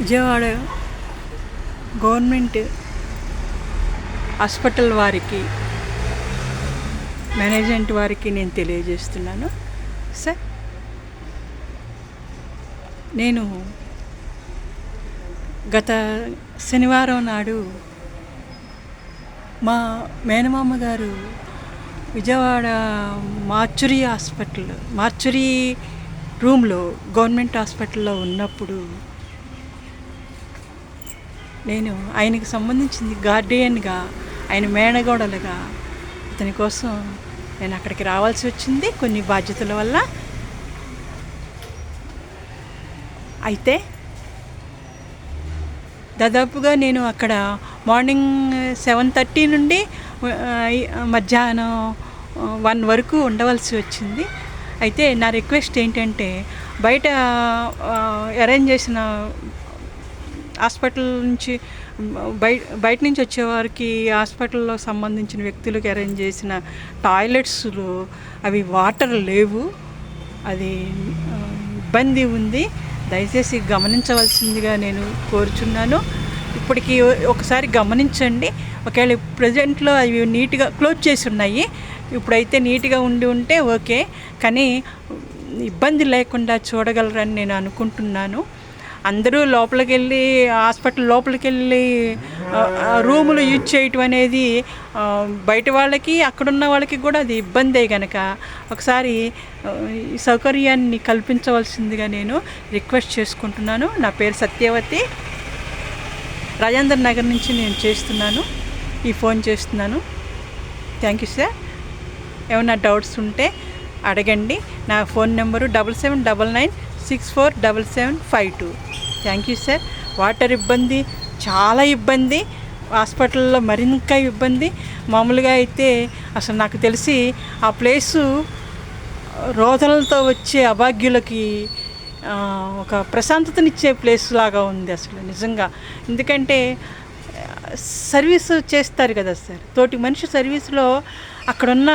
Vijayawada government hospital వారికి management వారికి నేను తెలియజేస్తున్నాను. సార్ నేను గత శనివారం నాడు మా మేనమామ గారు విజయవాడ మార్చురీ హాస్పిటల్ మార్చురీ రూమ్లో గవర్నమెంట్ హాస్పిటల్లో ఉన్నప్పుడు నేను ఆయనకి సంబంధించింది గార్డియన్గా ఆయన మేనగోడలుగా అతని కోసం నేను అక్కడికి రావాల్సి వచ్చింది కొన్ని బాధ్యతల వల్ల. అయితే దాదాపుగా నేను అక్కడ మార్నింగ్ సెవెన్ థర్టీ నుండి మధ్యాహ్నం వన్ వరకు ఉండవలసి వచ్చింది. అయితే నా రిక్వెస్ట్ ఏంటంటే బయట అరేంజ్ చేసిన హాస్పిటల్ నుంచి బయట బయట నుంచి వచ్చేవారికి హాస్పిటల్లో సంబంధించిన వ్యక్తులకు అరేంజ్ చేసిన టాయిలెట్స్లో అవి వాటర్ లేవు. అది ఇబ్బంది ఉంది. దయచేసి గమనించవలసిందిగా నేను కోరుచున్నాను. ఇప్పటికి ఒకసారి గమనించండి. ఒకవేళ ప్రజెంట్లో అవి నీట్గా క్లోజ్ చేసి ఉన్నాయి. ఇప్పుడైతే నీట్గా ఉండి ఉంటే ఓకే. కానీ ఇబ్బంది లేకుండా చూడగలరని నేను అనుకుంటున్నాను. అందరూ లోపలికి వెళ్ళి హాస్పిటల్ లోపలికి వెళ్ళి రూములు యూజ్ చేయటం అనేది బయట వాళ్ళకి అక్కడున్న వాళ్ళకి కూడా అది ఇబ్బందే కనుక ఒకసారి ఈ సౌకర్యాన్ని కల్పించవలసిందిగా నేను రిక్వెస్ట్ చేసుకుంటున్నాను. నా పేరు సత్యవతి. రాజేంద్ర నగర్ నుంచి నేను చేస్తున్నాను. ఈ ఫోన్ చేస్తున్నాను. Thank you sir. ఏమైనా డౌట్స్ ఉంటే అడగండి. నా phone number double seven double nine six four double seven five two. Thank you sir water ఇబ్బంది చాలా ఇబ్బంది. హాస్పిటల్లో మరింత ఇబ్బంది. మామూలుగా అయితే అసలు నాకు తెలిసి ఆ ప్లేసు రోదనలతో వచ్చే అభాగ్యులకి ఒక ప్రశాంతతనిచ్చే ప్లేస్ లాగా ఉంది అసలు నిజంగా. ఎందుకంటే సర్వీస్ చేస్తారు కదా సార్. తోటి మనిషి సర్వీస్లో అక్కడున్న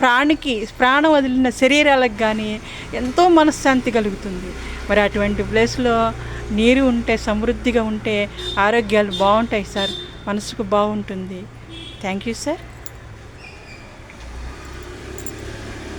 ప్రాణికి ప్రాణం వదిలిన శరీరాలకు కానీ ఎంతో మనశ్శాంతి కలుగుతుంది. మరి అటువంటి ప్లేస్లో నీరు ఉంటే సమృద్ధిగా ఉంటే ఆరోగ్యాలు బాగుంటాయి సార్. మనసుకు బాగుంటుంది. Thank you sir.